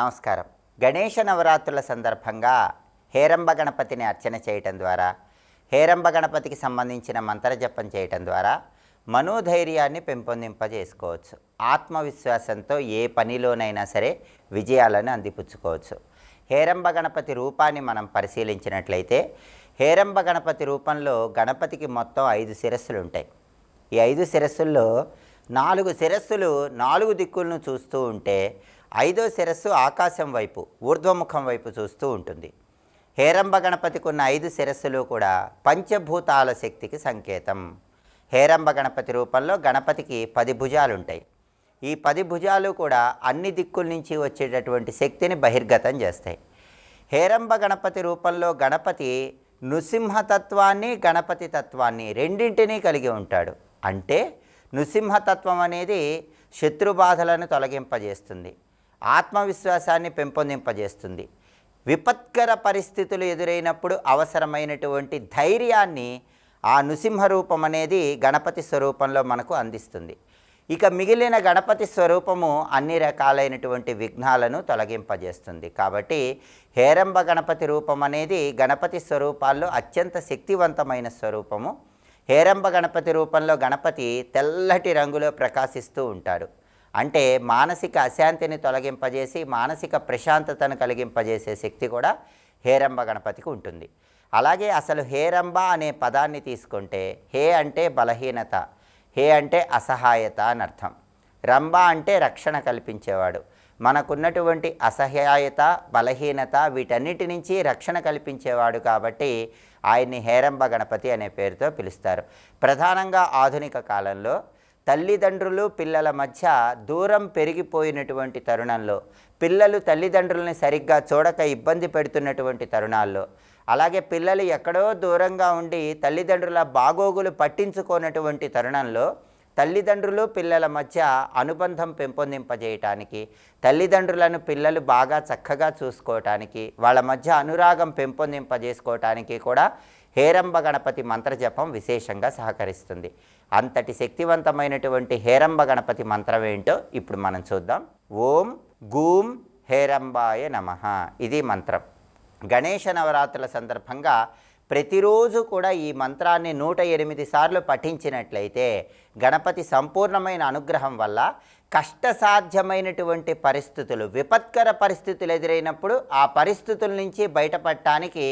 నమస్కారం. గణేష నవరాత్రుల సందర్భంగా హేరంబ గణపతిని అర్చన చేయటం ద్వారా హేరంబ గణపతికి సంబంధించిన మంత్రజపం చేయటం ద్వారా మనోధైర్యాన్ని పెంపొందింపజేసుకోవచ్చు. ఆత్మవిశ్వాసంతో ఏ పనిలోనైనా సరే విజయాలను అందిపుచ్చుకోవచ్చు. హేరంబ గణపతి రూపాన్ని మనం పరిశీలించినట్లయితే హేరంబ గణపతి రూపంలో గణపతికి మొత్తం ఐదు శిరస్సులు ఉంటాయి ఈ ఐదు శిరస్సుల్లో నాలుగు శిరస్సులు నాలుగు దిక్కులను చూస్తూ ఉంటే ఐదో శిరస్సు ఆకాశం వైపు ఊర్ధ్వముఖం వైపు చూస్తూ ఉంటుంది. హేరంబ గణపతికి ఉన్న ఐదు శిరస్సులు కూడా పంచభూతాల శక్తికి సంకేతం. హేరంబ గణపతి రూపంలో గణపతికి పది భుజాలు ఉంటాయి ఈ పది భుజాలు కూడా అన్ని దిక్కుల నుంచి వచ్చేటటువంటి శక్తిని బహిర్గతం చేస్తాయి. హేరంబ గణపతి రూపంలో గణపతి నృసింహతత్వాన్ని గణపతి తత్వాన్ని రెండింటినీ కలిగి ఉంటాడు. అంటే నృసింహతత్వం అనేది శత్రుబాధలను తొలగింపజేస్తుంది. ఆత్మవిశ్వాసాన్ని పెంపొందింపజేస్తుంది. విపత్కర పరిస్థితులు ఎదురైనప్పుడు అవసరమైనటువంటి ధైర్యాన్ని ఆ నృసింహ రూపం అనేది గణపతి స్వరూపంలో మనకు అందిస్తుంది. ఇక మిగిలిన గణపతి స్వరూపము అన్ని రకాలైనటువంటి విఘ్నాలను తొలగింపజేస్తుంది. కాబట్టి హేరంబ గణపతి రూపం అనేది గణపతి స్వరూపాల్లో అత్యంత శక్తివంతమైన స్వరూపము. హేరంబ గణపతి రూపంలో గణపతి తెల్లటి రంగులో ప్రకాశిస్తూ ఉంటాడు. అంటే మానసిక అశాంతిని తొలగింపజేసి మానసిక ప్రశాంతతను కలిగింపజేసే శక్తి కూడా హేరంబ గణపతికి ఉంటుంది. అలాగే అసలు హేరంబ అనే పదాన్ని తీసుకుంటే హే అంటే బలహీనత హే అంటే అసహాయత అని అర్థం. రంభ అంటే రక్షణ కల్పించేవాడు. మనకున్నటువంటి అసహాయత బలహీనత వీటన్నిటి నుంచి రక్షణ కల్పించేవాడు కాబట్టి ఆయన్ని హేరంబ గణపతి అనే పేరుతో పిలుస్తారు. ప్రధానంగా ఆధునిక కాలంలో తల్లిదండ్రులు పిల్లల మధ్య దూరం పెరిగిపోయినటువంటి తరుణంలో పిల్లలు తల్లిదండ్రులని సరిగ్గా చూడక ఇబ్బంది పెడుతున్నటువంటి తరుణాల్లో అలాగే పిల్లలు ఎక్కడో దూరంగా ఉండి తల్లిదండ్రుల బాగోగులు పట్టించుకోనటువంటి తరుణంలో తల్లిదండ్రులు పిల్లల మధ్య అనుబంధం పెంపొందింపజేయటానికి తల్లిదండ్రులను పిల్లలు బాగా చక్కగా చూసుకోవటానికి వాళ్ళ మధ్య అనురాగం పెంపొందింపజేసుకోవటానికి కూడా హేరంబ గణపతి మంత్రజపం విశేషంగా సహకరిస్తుంది. అంతటి శక్తివంతమైనటువంటి హేరంబ గణపతి మంత్రం ఏంటో ఇప్పుడు మనం చూద్దాం. ఓం గూం హేరంబాయ నమ. ఇది మంత్రం. గణేష నవరాత్రుల సందర్భంగా ప్రతిరోజు కూడా ఈ మంత్రాన్ని నూట ఎనిమిది సార్లు పఠించినట్లయితే గణపతి సంపూర్ణమైన అనుగ్రహం వల్ల కష్టసాధ్యమైనటువంటి పరిస్థితులు విపత్కర పరిస్థితులు ఎదురైనప్పుడు ఆ పరిస్థితుల నుంచి బయటపడటానికి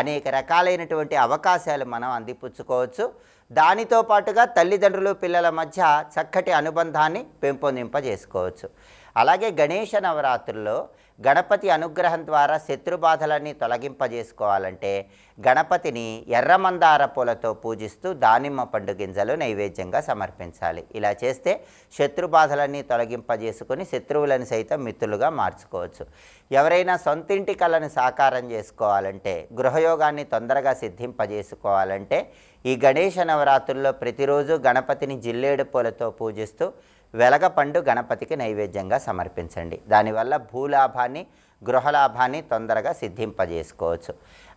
అనేక రకాలైనటువంటి అవకాశాలు మనం అందిపుచ్చుకోవచ్చు. దానితో పాటుగా తల్లిదండ్రులు పిల్లల మధ్య చక్కటి అనుబంధాన్ని పెంపొందింపజేసుకోవచ్చు. అలాగే గణేష నవరాత్రుల్లో గణపతి అనుగ్రహం ద్వారా శత్రుబాధలన్నీ తొలగింపజేసుకోవాలంటే గణపతిని ఎర్రమందార పూలతో పూజిస్తూ దానిమ్మ పండు గింజలు నైవేద్యంగా సమర్పించాలి. ఇలా చేస్తే శత్రుబాధలన్నీ తొలగింపజేసుకొని శత్రువులను సైతం మిత్రులుగా మార్చుకోవచ్చు. ఎవరైనా సొంతింటి కళను సాకారం చేసుకోవాలంటే గృహయోగాన్ని తొందరగా సిద్ధింపజేసుకోవాలంటే ఈ గణేష నవరాత్రుల్లో ప్రతిరోజు గణపతిని జిల్లేడు పూలతో పూజిస్తూ వెలగపండు గణపతికి నైవేద్యంగా సమర్పించండి. దానివల్ల భూలాభాన్ని గృహలాభాన్ని తొందరగా సిద్ధింపజేసుకోవచ్చు.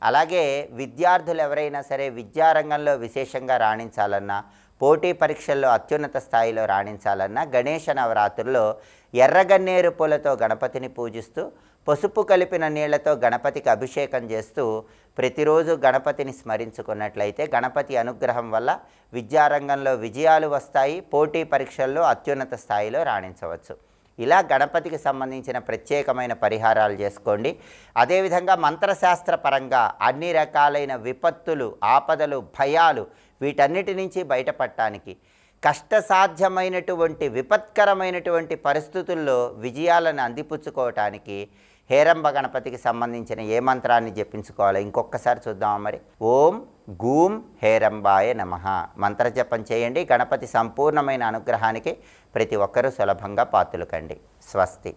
అలాగే విద్యార్థులు ఎవరైనా సరే విద్యారంగంలో విశేషంగా రాణించాలన్నా పోటీ పరీక్షల్లో అత్యున్నత స్థాయిలో రాణించాలన్నా గణేష నవరాత్రుల్లో ఎర్రగన్నేరు పూలతో గణపతిని పూజిస్తూ పసుపు కలిపిన నీళ్ళతో గణపతికి అభిషేకం చేస్తూ ప్రతిరోజు గణపతిని స్మరించుకున్నట్లయితే గణపతి అనుగ్రహం వల్ల విద్యారంగంలో విజయాలు వస్తాయి పోటీ పరీక్షల్లో అత్యున్నత స్థాయిలో రాణించవచ్చు. ఇలా గణపతికి సంబంధించిన ప్రత్యేకమైన పరిహారాలు చేసుకోండి. అదేవిధంగా మంత్రశాస్త్ర పరంగా అన్ని రకాలైన విపత్తులు ఆపదలు భయాలు వీటన్నిటి నుంచి బయటపడటానికి కష్టసాధ్యమైనటువంటి విపత్కరమైనటువంటి పరిస్థితుల్లో విజయాలను అందిపుచ్చుకోవటానికి హేరంబ గణపతికి సంబంధించిన ఏ మంత్రాన్ని జపించుకోవాలో ఇంకొకసారి చూద్దామా మరి. ఓం గూం హేరంబాయ నమ. మంత్రజపం చేయండి. గణపతి సంపూర్ణమైన అనుగ్రహానికి ప్రతి ఒక్కరూ సులభంగా పాతులుకండి. స్వస్తి.